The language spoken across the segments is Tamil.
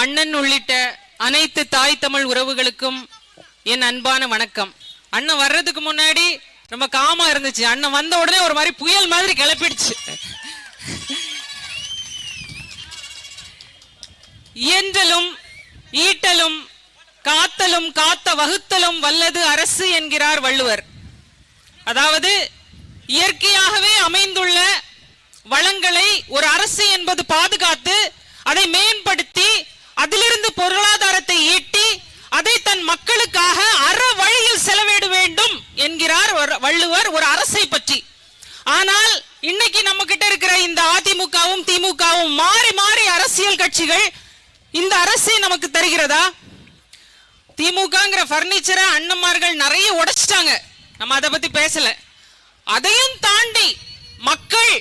அண்ணன் உள்ளிட்ட அனைத்து தாய் தமிழ் உறவுகளுக்கும் என் அன்பான வணக்கம். அண்ணன் வர்றதுக்கு முன்னாடி ரொம்ப காமா இருந்துச்சு. அண்ணன் வந்த உடனே ஒரு மாதிரி புயல் மாதிரி கிளப்பிடுச்சு. இயன்றலும் ஈட்டலும் காத்தலும் காத்த வகுத்தலும் வல்லது அரசு என்கிறார் வள்ளுவர். அதாவது இயற்கையாகவே அமைந்துள்ள வளங்களை ஒரு அரசு என்பது பாதுகாத்து அதை மே அதிலிருந்து பொருளாதாரத்தை ஈட்டி அதை தன் மக்களுக்காக அற வழியில் செலவிட வேண்டும் என்கிறார் வள்ளுவர் ஒரு அரசை பற்றி. ஆனால் இன்னைக்கு நம்ம கிட்ட இருக்கிற இந்த அதிமுகவும் திமுகவும் மாறி மாறி அரசியல் கட்சிகள் இந்த அரசை நமக்கு தருகிறதா? திமுகங்கிற பர்னிச்சரை அண்ணன்மார்கள் நிறைய உடைச்சிட்டாங்க. நம்ம அதை பத்தி பேசல. அதையும் தாண்டி மக்கள்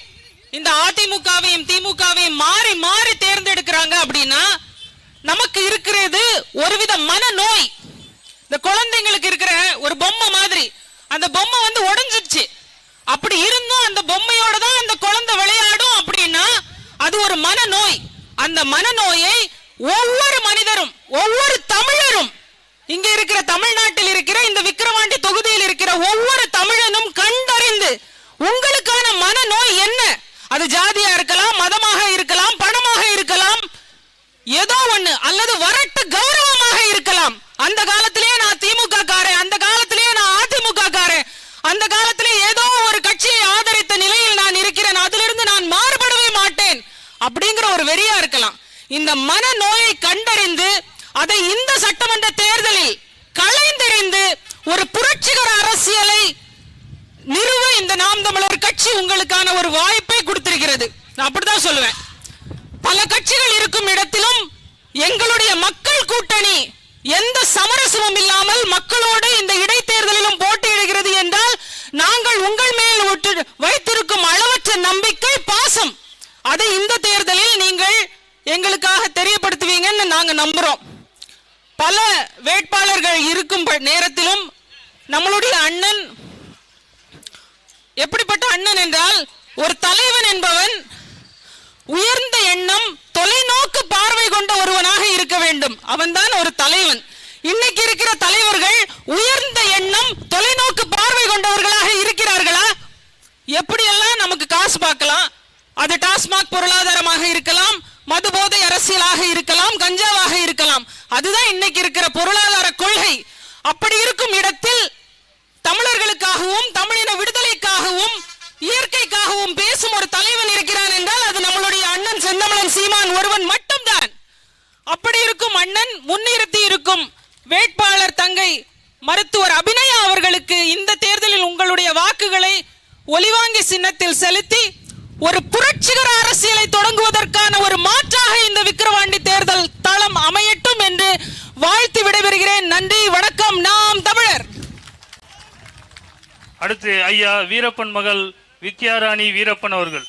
இந்த அதிமுகவையும் திமுகவையும் மாறி மாறி தேர்ந்தெடுக்கிறாங்க இருக்கிறது ஒருவித மனநோய். இந்த குழந்தைங்களுக்கு இருக்கிற ஒரு பொம்மை மாதிரி. அந்த பொம்மை வந்து உடஞ்சிடுச்சு. அப்படி இருந்தும் அந்த பொம்மையோட தான் அந்த குழந்தை விளையாடும் அப்படின்னா அது ஒரு மனநோய். அந்த மனநோயை ஒவ்வொரு மனிதரும் ஒவ்வொரு தமிழரும் இங்க இருக்கிற தமிழ்நாட்டில் இருக்கிற இந்த விக்கிரவாண்டி தொகுதியில் இருக்கிற ஒவ்வொரு தமிழனும் கண்டறிந்து உங்களுக்கான மனநோய் என்ன? அது ஜாதி இருக்கலாம் மதமாக இருக்கலாம் பணமாக இருக்கலாம் ஏதோ ஒண்ணு அல்லது வரட்டு கௌரவமாக இருக்கலாம். அந்த காலத்திலேயே நான் திமுக காரன் அந்த காலத்திலேயே நான் அதிமுக காரன். அந்த காலத்திலே ஏதோ ஒரு கட்சியை ஆதரித்த நிலையில் நான் இருக்கிறேன். அதிலிருந்து நான் மாறுபடவே மாட்டேன் அப்படிங்கிற ஒரு வெறியா இருக்கலாம். இந்த மன நோயை கண்டறிந்து அதை இந்த சட்டமன்ற தேர்தலில் கலைந்தெறிந்து ஒரு புரட்சிகர அரசியலை நிறுவ இந்த நாம் தமிழர் கட்சி உங்களுக்கான ஒரு வாய்ப்பை கொடுத்திருக்கிறது. நான் அப்படிதான் சொல்லுவேன். பல கட்சிகள் இருக்கும் இடத்திலும் எங்களுக்காக தெரியப்படுத்துவீங்கன்னு நாங்க நம்புறோம். பல வேட்பாளர்கள் இருக்கும் நேரத்திலும் நம்மளுடைய அண்ணன் எப்படிப்பட்ட அண்ணன் என்றால் ஒரு தலைவன் என்பவன் உயர்ந்த எண்ணம் தொலைநோக்கு பார்வை கொண்ட ஒருவனாக இருக்க வேண்டும். அவன்தான் ஒரு தலைவன். இன்னைக்கு இருக்கிற தலைவர்கள் உயர்ந்த எண்ணம் தொலைநோக்கு பார்வை கொண்டவர்களாக இருக்கிறார்களா? எப்படியெல்லாம் நமக்கு காசு பார்க்கலாம்? அது டாஸ்மாக் பொருளாதாரமாக இருக்கலாம் மது போதை அரசியலாக இருக்கலாம் கஞ்சாவாக இருக்கலாம். அதுதான் இன்னைக்கு இருக்கிற பொருளாதார கொள்கை. அப்படி இருக்கும் இடத்தில் தமிழர்களுக்காகவும் தமிழின விடுதலைக்காகவும் இயற்கைக்காகவும் பேசும் ஒரு தலைவன் இருக்கிறான் என்றால் அது நம்மளுடைய அண்ணன் செந்தமலன் சீமான் ஒருவன் மட்டும்தான். அப்படி இருக்கும் அண்ணன் முன்னிறுத்தி இருக்கும் வேட்பாளர் தங்கை மருத்துவர் அபிநயா அவர்களுக்கு இந்த தேர்தலில் உங்களுடைய வாக்குகளை ஒலிவாங்கி சின்னத்தில் செலுத்தி ஒரு புரட்சிகர அரசியலை தொடங்குவதற்கான ஒரு மாற்றாக இந்த விக்கிரவாண்டி தேர்தல் தளம் அமையட்டும் என்று வாழ்த்து விடைபெறுகிறேன். நன்றி வணக்கம். நாம் தமிழர். அடுத்து ஐயா வீரப்பன் மகள் வித்யாராணி வீரப்பன் அவர்கள்.